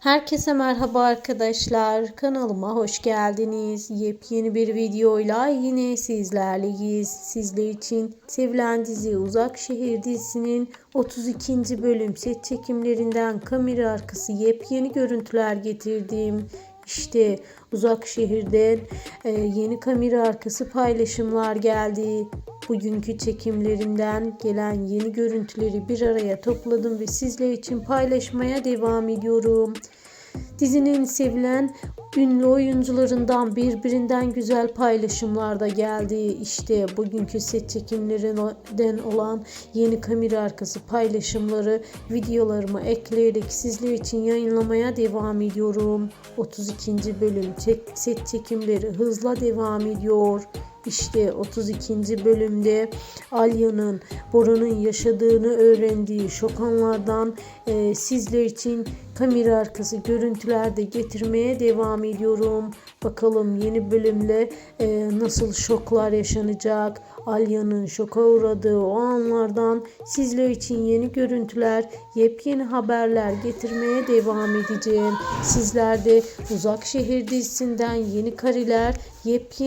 Herkese merhaba arkadaşlar. Kanalıma hoş geldiniz. Yepyeni bir videoyla yine sizlerleyiz. Sizler için sevilen dizi Uzak Şehir dizisinin 32. bölüm set çekimlerinden kamera arkası yepyeni görüntüler getirdim. İşte uzak şehirden e, yeni kamera arkası paylaşımlar geldi. Bugünkü çekimlerimden gelen yeni görüntüleri bir araya topladım ve sizler için paylaşmaya devam ediyorum. Dizinin sevilen ünlü oyuncularından birbirinden güzel paylaşımlar da geldi. İşte bugünkü set çekimlerinden olan yeni kamera arkası paylaşımları videolarıma ekleyerek sizler için yayınlamaya devam ediyorum. 32. bölüm set çekimleri hızla devam ediyor. İşte 32. bölümde Alya'nın Bora'nın yaşadığını öğrendiği şok anlardan e, sizler için kamera arkası görüntüler de getirmeye devam ediyorum. Bakalım yeni bölümle e, nasıl şoklar yaşanacak. Alya'nın şoka uğradığı o anlardan sizler için yeni görüntüler, yepyeni haberler getirmeye devam edeceğim. Sizler de Uzak Şehir dizisinden yeni kareler, yepyeni